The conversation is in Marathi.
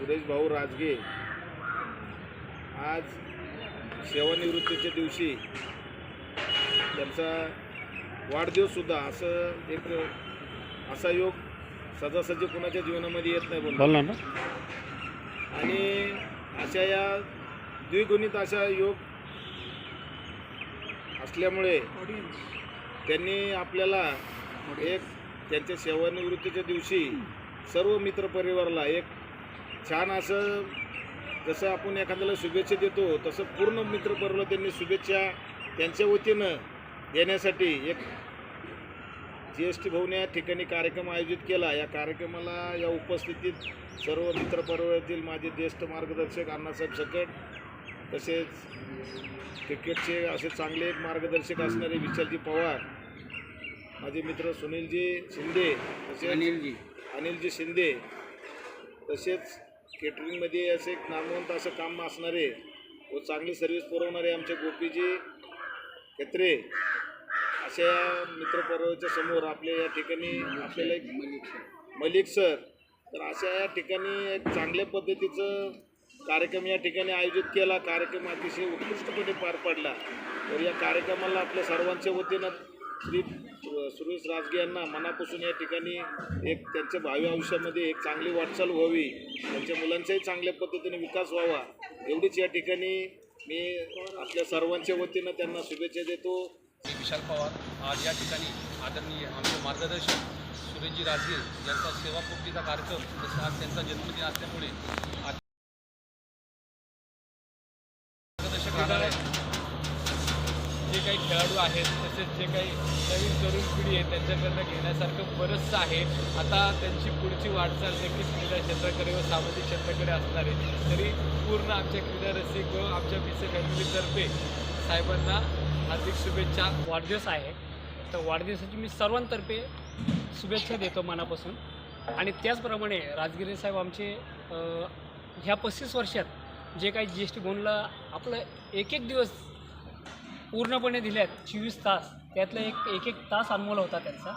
भाऊ राजगे आज सेवानिवृत्तीच्या दिवशी त्यांचा वाढदिवससुद्धा असं एक असा योग सहजासहजी कुणाच्या जीवनामध्ये येत नाही बोल बोलणार ना? आणि अशा या द्विगुणित अशा योग असल्यामुळे त्यांनी आपल्याला एक त्यांच्या सेवानिवृत्तीच्या दिवशी सर्व मित्रपरिवाराला एक छान असं जसं आपण एखाद्याला शुभेच्छा देतो तसं पूर्ण मित्रपरिवाराला त्यांनी शुभेच्छा त्यांच्या वतीनं देण्यासाठी एक जी एस टी भवन या ठिकाणी कार्यक्रम आयोजित केला. या कार्यक्रमाला या उपस्थितीत सर्व मित्रपरिवारातील माझे ज्येष्ठ मार्गदर्शक अण्णासाहेब सकट तसेच क्रिकेटचे असे चांगले एक मार्गदर्शक असणारे विशालजी पवार माझे मित्र सुनीलजी शिंदे तसेच अनिलजी. अनिलजी शिंदे तसेच केटरिंगमध्ये असे एक नामवंत असं काम असणारे व चांगली सर्व्हिस पुरवणारे आमचे गोपीजी केत्रे अशा या समोर आपल्या या ठिकाणी आपल्याला एक मलिक सर मलिक सर तर अशा या ठिकाणी एक चांगल्या पद्धतीचं कार्यक्रम या ठिकाणी आयोजित केला. कार्यक्रम अतिशय उत्कृष्टपणे पार पडला. तर या कार्यक्रमाला आपल्या सर्वांच्या वतीनं श्री सुरेश राजगे यांना मनापासून या ठिकाणी एक त्यांच्या भावी आयुष्यामध्ये एक चांगली वाटचाल व्हावी त्यांच्या मुलांचाही चांगल्या पद्धतीने विकास व्हावा एवढीच या ठिकाणी मी आपल्या सर्वांच्या वतीनं त्यांना शुभेच्छा देतो. मी विशाल पवार आज या ठिकाणी आदरणीय आमचे मार्गदर्शक सुरेशजी राजगे यांचा सेवापूर्तीचा कार्यक्रम जसं आज त्यांचा जन्मदिन असल्यामुळे मार्गदर्शक राहणार आहे जे काही खेळाडू आहेत तसेच जे काही नवीन तरुण पिढी आहे त्यांच्याकडनं घेण्यासारखं बरंचसं आहे. आता त्यांची पुढची वाटचाल नक्कीच क्रीडा क्षेत्राकडे व सामाजिक क्षेत्राकडे असणार आहे. तरी पूर्ण आमच्या क्रीडा रसिक व आमच्या बिसे फॅमिलीतर्फे साहेबांना हार्दिक शुभेच्छा. वाढदिवस आहे. तर वाढदिवसाची मी सर्वांतर्फे शुभेच्छा देतो मनापासून. आणि त्याचप्रमाणे राजगिरी साहेब आमचे ह्या पस्तीस वर्षात जे काही जी एस टी बोनला आपलं एक एक दिवस पूर्णपणे दिल्यात चोवीस तास. त्यातला एक एक एक तास अनमोल होता त्यांचा.